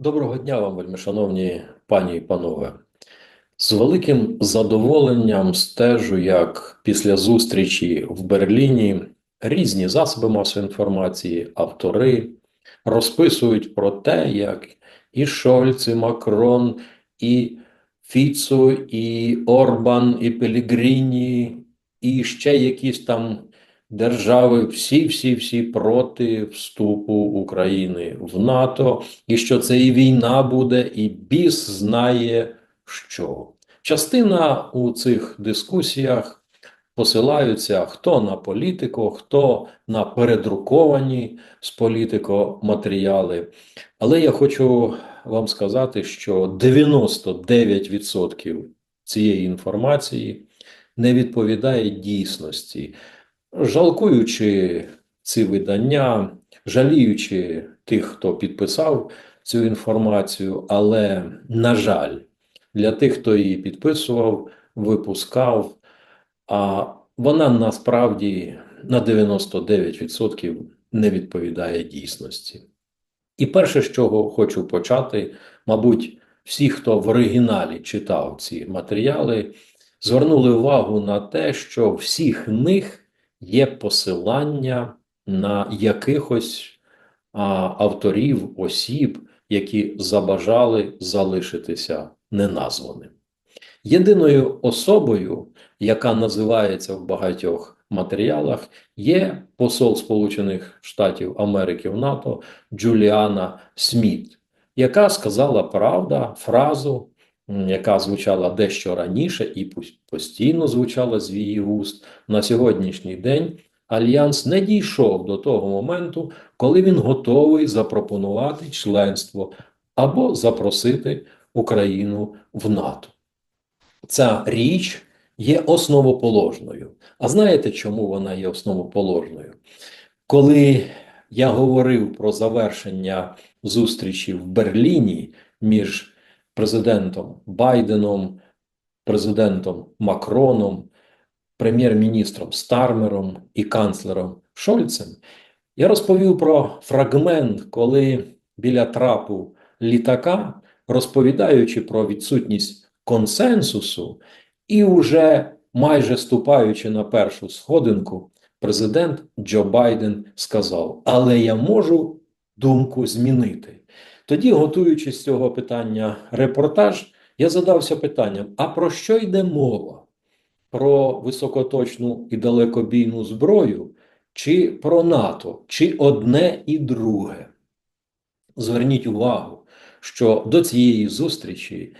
Доброго дня вам, вельми шановні пані і панове. З великим задоволенням стежу, як після зустрічі в Берліні різні засоби масової інформації, автори розписують про те, як і Шольц, і Макрон, і Фіцо, і Орбан, і Пелігріні, і ще якісь там держави, всі, всі, всі проти вступу України в НАТО, і що це і війна буде, і біс знає що. Частина у цих дискусіях посилаються хто на політику, хто на передруковані з політико матеріали. Але я хочу вам сказати, що 99% цієї інформації не відповідає дійсності. Жалкуючи ці видання, жаліючи тих, хто підписав цю інформацію, але, на жаль, для тих, хто її підписував, випускав, а вона насправді на 99% не відповідає дійсності. І перше, з чого хочу почати, мабуть, всі, хто в оригіналі читав ці матеріали, звернули увагу на те, що всіх них є посилання на якихось а, авторів, осіб, які забажали залишитися неназваним. Єдиною особою, яка називається в багатьох матеріалах, є посол Сполучених Штатів Америки в НАТО Джуліана Сміт, яка сказала правда фразу, яка звучала дещо раніше і пос- постійно звучала з її вуст. На сьогоднішній день Альянс не дійшов до того моменту, коли він готовий запропонувати членство або запросити Україну в НАТО. Ця річ є основоположною. А знаєте, чому вона є основоположною? Коли я говорив про завершення зустрічі в Берліні між президентом Байденом, президентом Макроном, прем'єр-міністром Стармером і канцлером Шольцем, я розповів про фрагмент, коли біля трапу літака, розповідаючи про відсутність консенсусу, і уже майже ступаючи на першу сходинку, президент Джо Байден сказав: Але я можу думку змінити. Тоді, готуючись з цього питання репортаж, я задався питанням: а про що йде мова? Про високоточну і далекобійну зброю, чи про НАТО, чи одне і друге? Зверніть увагу, що до цієї зустрічі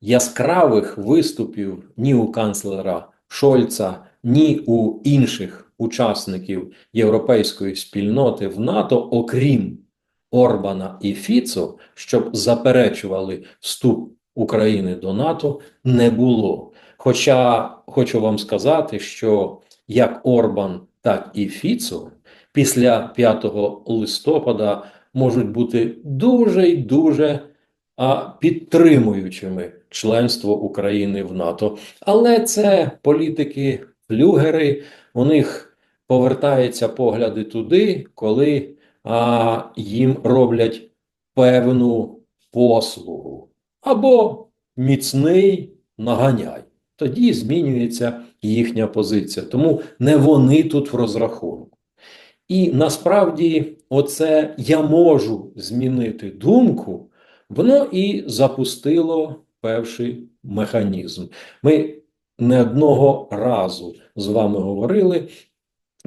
яскравих виступів ні у канцлера Шольца, ні у інших учасників європейської спільноти в НАТО, окрім Орбана і Фіцо, щоб заперечували вступ України до НАТО, не було. Хоча хочу вам сказати, що як Орбан, так і Фіцо після 5 листопада можуть бути дуже й дуже підтримуючими членство України в НАТО. Але це політики флюгери, у них повертаються погляди туди, коли а, їм роблять певну послугу або міцний наганяй. Тоді змінюється їхня позиція. Тому не вони тут в розрахунку. І насправді, оце я можу змінити думку, воно і запустило певший механізм. Ми не одного разу з вами говорили,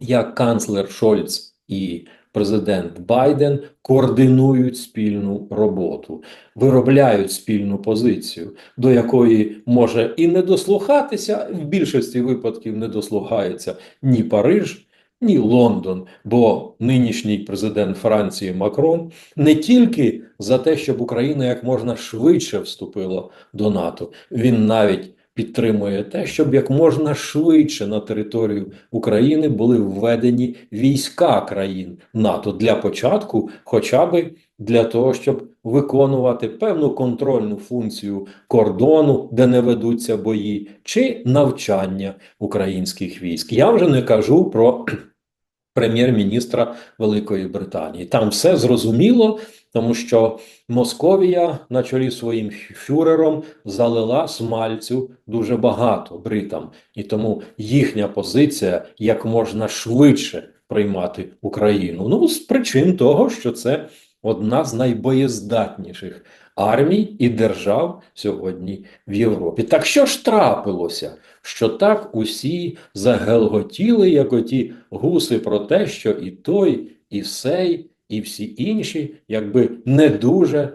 як канцлер Шольц і президент Байден координують спільну роботу, виробляють спільну позицію, до якої може і не дослухатися, в більшості випадків не дослухається ні Париж, ні Лондон, бо нинішній президент Франції Макрон не тільки за те, щоб Україна як можна швидше вступила до НАТО, він навіть підтримує те, щоб як можна швидше на територію України були введені війська країн НАТО для початку, хоча би для того, щоб виконувати певну контрольну функцію кордону, де не ведуться бої, чи навчання українських військ. Я вже не кажу про прем'єр-міністра Великої Британії. Там все зрозуміло, тому що Московія на чолі своїм фюрером залила смальцю дуже багато бритам, і тому їхня позиція як можна швидше приймати Україну. Ну, з причин того, що це одна з найбоєздатніших армій і держав сьогодні в Європі. Так що ж трапилося? Що так усі загелготіли, як оті гуси, про те, що і той, і сей, і всі інші, якби не дуже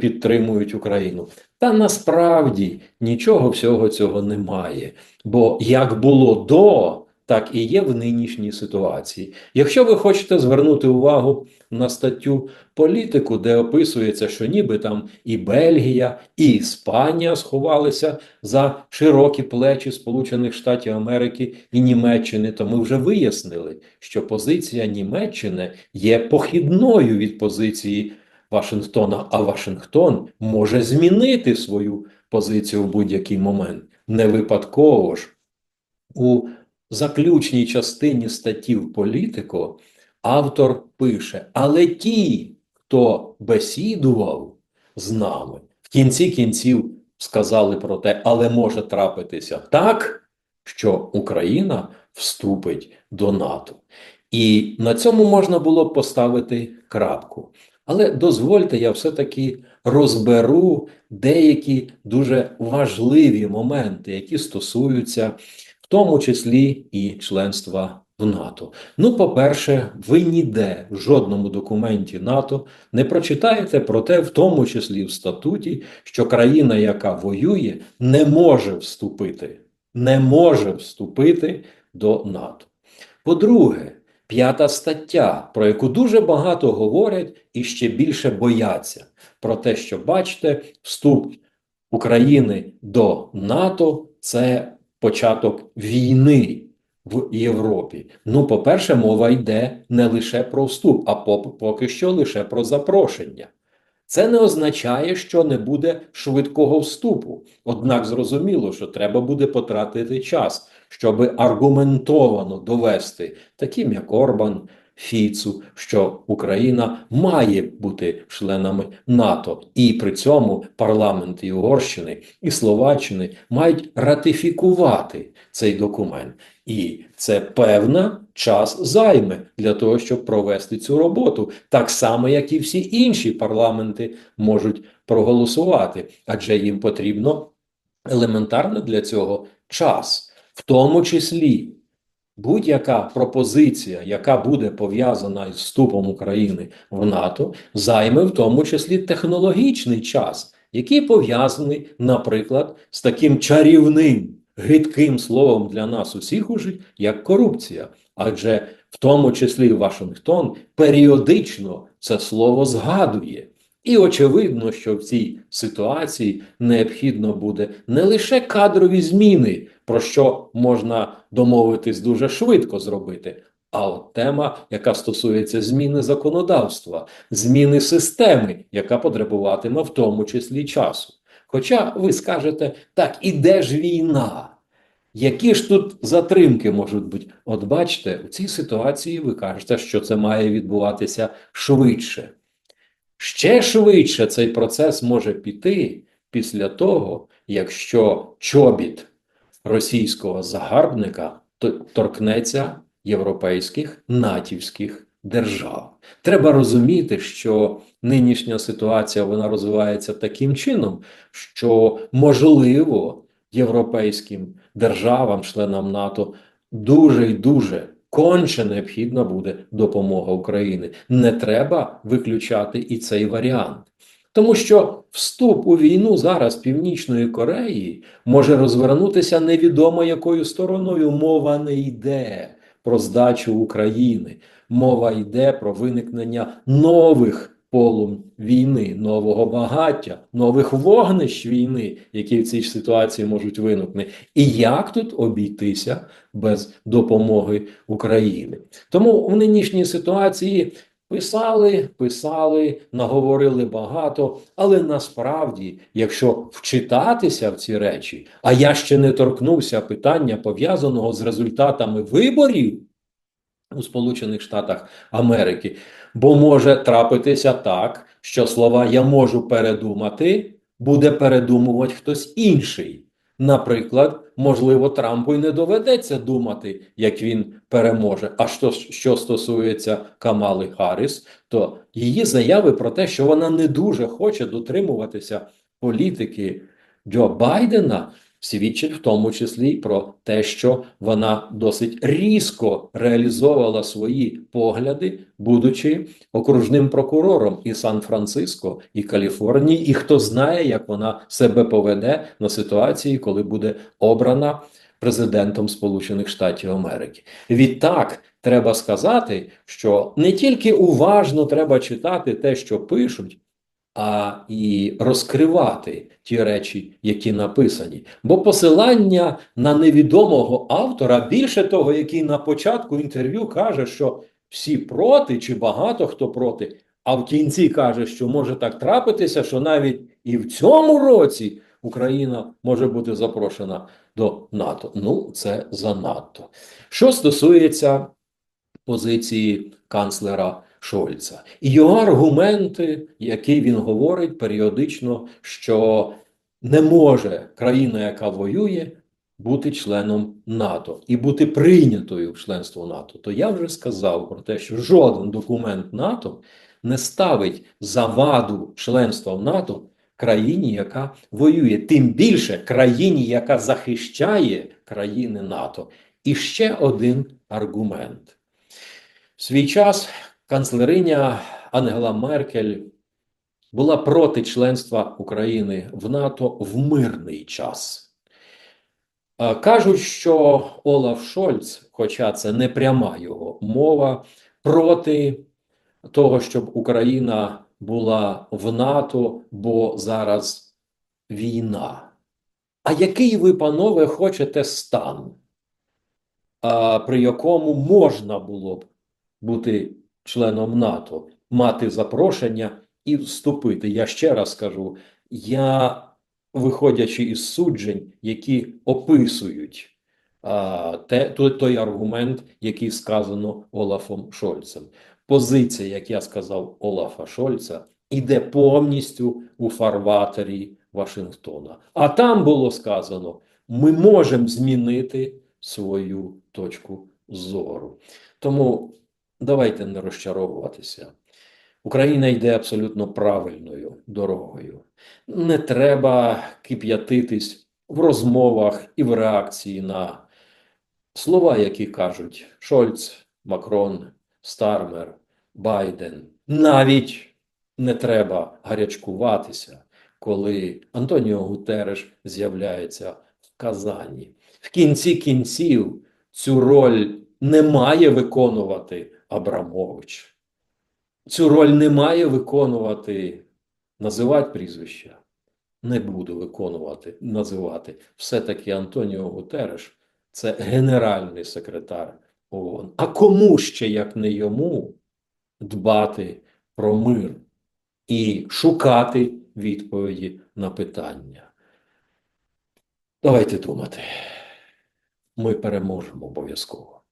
підтримують Україну. Та насправді нічого всього цього немає. Бо як було до, так і є в нинішній ситуації. Якщо ви хочете звернути увагу на статтю політику, де описується, що ніби там і Бельгія, і Іспанія сховалися за широкі плечі Сполучених Штатів Америки і Німеччини, то ми вже вияснили, що позиція Німеччини є похідною від позиції Вашингтона, а Вашингтон може змінити свою позицію в будь-який момент. Не випадково ж у заключній частині статті в Політико автор пише: але ті, хто бесідував з нами, в кінці кінців сказали про те, але може трапитися так, що Україна вступить до НАТО. І на цьому можна було б поставити крапку. Але дозвольте, я все-таки розберу деякі дуже важливі моменти, які стосуються тому числі і членства в НАТО. Ну, по-перше, ви ніде в жодному документі НАТО не прочитаєте про те, в тому числі в статуті, що країна, яка воює, не може вступити, не може вступити до НАТО. По-друге, п'ята стаття, про яку дуже багато говорять і ще більше бояться, про те, що бачите, вступ України до НАТО це початок війни в Європі. Ну, по-перше, мова йде не лише про вступ, а по- поки що лише про запрошення. Це не означає, що не буде швидкого вступу. Однак зрозуміло, що треба буде потратити час, щоб аргументовано довести таким, як Орбан, Фіцу, що Україна має бути членами НАТО, і при цьому парламенти Угорщини і Словаччини мають ратифікувати цей документ. І це певна час займе для того, щоб провести цю роботу, так само, як і всі інші парламенти можуть проголосувати, адже їм потрібно елементарно для цього час, в тому числі. Будь-яка пропозиція, яка буде пов'язана із вступом України в НАТО, займе в тому числі технологічний час, який пов'язаний, наприклад, з таким чарівним, гидким словом для нас усіх уже, як корупція. Адже в тому числі Вашингтон періодично це слово згадує. І очевидно, що в цій ситуації необхідно буде не лише кадрові зміни, про що можна домовитись дуже швидко зробити, а от тема, яка стосується зміни законодавства, зміни системи, яка потребуватиме в тому числі часу. Хоча ви скажете, так, і де ж війна? Які ж тут затримки можуть бути? От бачите, у цій ситуації ви кажете, що це має відбуватися швидше. Ще швидше цей процес може піти після того, якщо чобіт російського загарбника торкнеться європейських натівських держав. Треба розуміти, що нинішня ситуація вона розвивається таким чином, що можливо європейським державам, членам НАТО, дуже і дуже конче необхідна буде допомога України. Не треба виключати і цей варіант. Тому що вступ у війну зараз Північної Кореї може розвернутися невідомо якою стороною. Мова не йде про здачу України. Мова йде про виникнення нових полум війни, нового багаття, нових вогнищ війни, які в цій ситуації можуть виникнути. І як тут обійтися без допомоги України? Тому в нинішній ситуації Писали, писали, наговорили багато, але насправді, якщо вчитатися в ці речі, а я ще не торкнувся питання пов'язаного з результатами виборів у Сполучених Штатах Америки, бо може трапитися так, що слова я можу передумати, буде передумувати хтось інший. Наприклад, можливо, Трампу й не доведеться думати, як він переможе. А що, що стосується Камали Харріс, то її заяви про те, що вона не дуже хоче дотримуватися політики Джо Байдена, свідчить в тому числі про те, що вона досить різко реалізовувала свої погляди, будучи окружним прокурором і Сан-Франциско, і Каліфорнії, і хто знає, як вона себе поведе на ситуації, коли буде обрана президентом Сполучених Штатів Америки. Відтак треба сказати, що не тільки уважно треба читати те, що пишуть а і розкривати ті речі, які написані. Бо посилання на невідомого автора, більше того, який на початку інтерв'ю каже, що всі проти, чи багато хто проти, а в кінці каже, що може так трапитися, що навіть і в цьому році Україна може бути запрошена до НАТО. Ну, це занадто. Що стосується позиції канцлера Шольца. І його аргументи, які він говорить періодично, що не може країна, яка воює, бути членом НАТО і бути прийнятою в членство НАТО. То я вже сказав про те, що жоден документ НАТО не ставить заваду членства в НАТО країні, яка воює, тим більше країні, яка захищає країни НАТО. І ще один аргумент. В свій час канцлериня Ангела Меркель була проти членства України в НАТО в мирний час. Кажуть, що Олаф Шольц, хоча це не пряма його мова, проти того, щоб Україна була в НАТО, бо зараз війна. А який ви, панове, хочете стан, при якому можна було б бути членом НАТО, мати запрошення і вступити. Я ще раз кажу: я, виходячи із суджень, які описують а, те, той, аргумент, який сказано Олафом Шольцем. Позиція, як я сказав, Олафа Шольца, іде повністю у фарватері Вашингтона. А там було сказано: ми можемо змінити свою точку зору. Тому давайте не розчаровуватися. Україна йде абсолютно правильною дорогою. Не треба кип'ятитись в розмовах і в реакції на слова, які кажуть Шольц, Макрон, Стармер, Байден. Навіть не треба гарячкуватися, коли Антоніо Гутереш з'являється в Казані. В кінці кінців цю роль не має виконувати Абрамович. Цю роль не має виконувати, називати прізвища. Не буду виконувати, називати. Все-таки Антоніо Гутереш це генеральний секретар ООН. А кому ще, як не йому, дбати про мир і шукати відповіді на питання? Давайте думати. Ми переможемо обов'язково.